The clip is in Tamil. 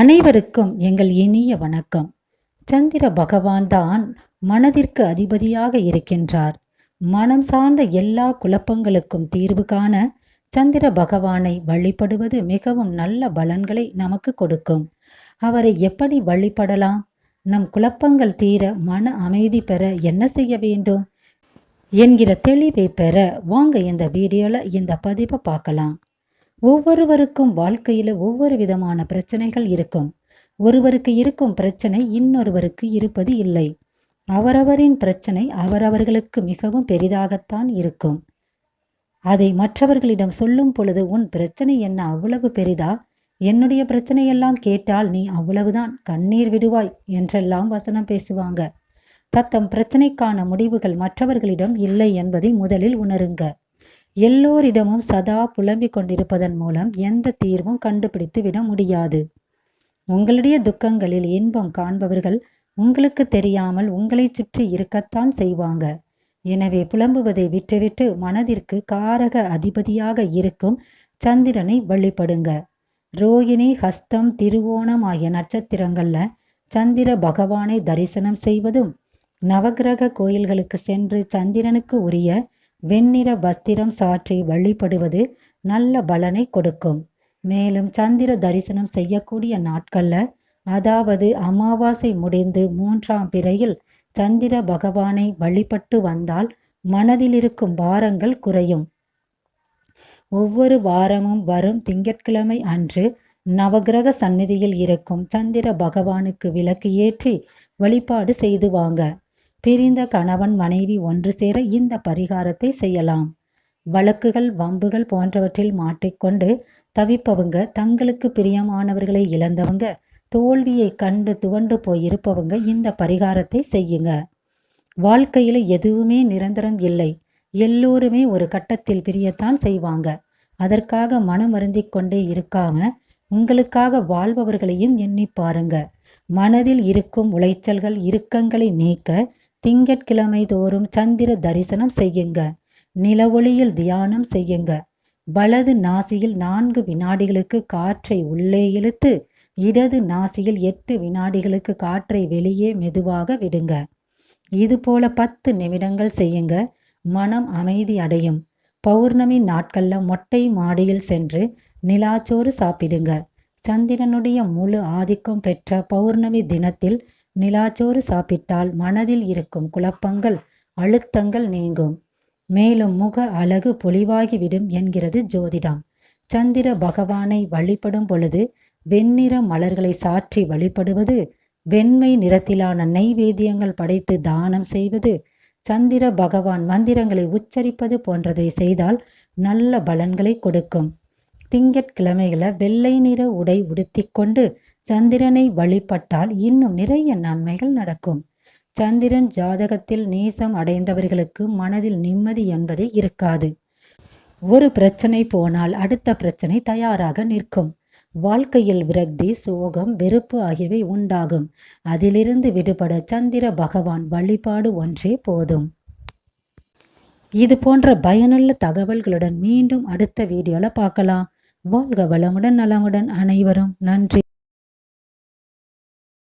அனைவருக்கும் எங்கள் இனிய வணக்கம். சந்திர பகவான் தான் மனதிற்கு அதிபதியாக இருக்கின்றார். மனம் சார்ந்த எல்லா குழப்பங்களுக்கும் தீர்வு காண சந்திர பகவானை வழிபடுவது மிகவும் நல்ல பலன்களை நமக்கு கொடுக்கும். அவரை எப்படி வழிபடலாம்? நம் குழப்பங்கள் தீர மன அமைதி பெற என்ன செய்ய வேண்டும்? என்கிற தெளிவை பெற வாங்க இந்த வீடியோல இந்த பதிவை பார்க்கலாம். ஒவ்வொருவருக்கும் வாழ்க்கையில ஒவ்வொரு விதமான பிரச்சனைகள் இருக்கும். ஒருவருக்கு இருக்கும் பிரச்சனை இன்னொருவருக்கு இருப்பது இல்லை. அவரவரின் பிரச்சனை அவரவர்களுக்கு மிகவும் பெரிதாகத்தான் இருக்கும். அதை மற்றவர்களிடம் சொல்லும் பொழுது உன் பிரச்சனை என்ன? அவ்வளவு பெரிதா? என்னுடைய பிரச்சனையெல்லாம் கேட்டால் நீ அவ்வளவுதான் கண்ணீர் விடுவாய் என்றெல்லாம் வசனம் பேசுவாங்க. தத்தம் பிரச்சனைக்கான முடிவுகள் மற்றவர்களிடம் இல்லை என்பதை முதலில் உணருங்க. எல்லோரிடமும் சதா புலம்பிக் கொண்டிருப்பதன் மூலம் எந்த தீர்வும் கண்டுபிடித்து விட முடியாது. உங்களுடைய துக்கங்களில் இன்பம் காண்பவர்கள் உங்களுக்கு தெரியாமல் உங்களை சுற்றி இருக்கத்தான் செய்வாங்க. எனவே புலம்புவதை விட்டுவிட்டு மனதிற்கு காரக அதிபதியாக இருக்கும் சந்திரனை வழிபடுங்க. ரோகிணி ஹஸ்தம் திருவோணம் ஆகிய நட்சத்திரங்கள்ல சந்திர பகவானை தரிசனம் செய்வதும் நவகிரக கோயில்களுக்கு சென்று சந்திரனுக்கு உரிய வெண்ணிற வஸ்திரம் சாற்றி வழிபடுவது நல்ல பலனை கொடுக்கும். மேலும் சந்திர தரிசனம் செய்யக்கூடிய நாட்கள்ல அதாவது அமாவாசை முடிந்து மூன்றாம் பிறையில் சந்திர பகவானை வழிபட்டு வந்தால் மனதில் இருக்கும் பாரங்கள் குறையும். ஒவ்வொரு வாரமும் வரும் திங்கட்கிழமை அன்று நவகிரக சந்நிதியில் இருக்கும் சந்திர பகவானுக்கு விளக்கு ஏற்றி வழிபாடு செய்து வாங்க. பிரிந்த கணவன் மனைவி ஒன்று சேர இந்த பரிகாரத்தை செய்யலாம். வழக்குகள் வம்புகள் போன்றவற்றில் மாட்டிக்கொண்டு தவிப்பவங்க தங்களுக்கு பிரியமானவர்களை இழந்தவங்க தோல்வியை கண்டு துவண்டு போயிருப்பவங்க இந்த பரிகாரத்தை செய்யுங்க. வாழ்க்கையில எதுவுமே நிரந்தரம் இல்லை. எல்லோருமே ஒரு கட்டத்தில் பிரியத்தான் செய்வாங்க. அதற்காக மனமருந்திக் கொண்டே இருக்காம உங்களுக்காக வாழ்பவர்களையும் எண்ணி பாருங்க. மனதில் இருக்கும் உளைச்சல்கள் இறுக்கங்களை நீக்க திங்கட்கிழமை தோறும் சந்திர தரிசனம் செய்யுங்க. நிலவொளியில் தியானம் செய்யுங்க. வலது நாசியில் நான்கு வினாடிகளுக்கு காற்றை உள்ளே இழுத்து இடது நாசியில் எட்டு வினாடிகளுக்கு காற்றை வெளியே மெதுவாக விடுங்க. இது போல பத்து நிமிடங்கள் செய்யுங்க. மனம் அமைதி அடையும். பௌர்ணமி நாட்கள்ல மொட்டை மாடியில் சென்று நிலாச்சோறு சாப்பிடுங்க. சந்திரனுடைய முழு ஆதிக்கம் பெற்ற பௌர்ணமி தினத்தில் நிலாச்சோறு சாப்பிட்டால் மனதில் இருக்கும் குழப்பங்கள் அழுத்தங்கள் நீங்கும். மேலும் முக அழகு பொலிவாகிவிடும் என்கிறது ஜோதிடம். சந்திர பகவானை வழிபடும் பொழுது வெண்ணிற மலர்களை சாற்றி வழிபடுவது வெண்மை நிறத்திலான நெய்வேதியங்கள் படைத்து தானம் செய்வது சந்திர பகவான் மந்திரங்களை உச்சரிப்பது போன்றதை செய்தால் நல்ல பலன்களை கொடுக்கும். திங்கட்கிழமைகளை வெள்ளை நிற உடை உடுத்திக்கொண்டு சந்திரனை வழிபட்டால் இன்னும் நிறைய நன்மைகள் நடக்கும். சந்திரன் ஜாதகத்தில் நேசம் அடைந்தவர்களுக்கு மனதில் நிம்மதி என்பதே இருக்காது. ஒரு பிரச்சனை போனால் அடுத்த பிரச்சனை தயாராக நிற்கும். வாழ்க்கையில் விரக்தி சோகம் வெறுப்பு ஆகியவை உண்டாகும். அதிலிருந்து விடுபட சந்திர பகவான் வழிபாடு ஒன்றே போதும். இது போன்ற பயனுள்ள தகவல்களுடன் மீண்டும் அடுத்த வீடியோல பார்க்கலாம். வாழ்க வளமுடன் நலமுடன் அனைவரும். நன்றி.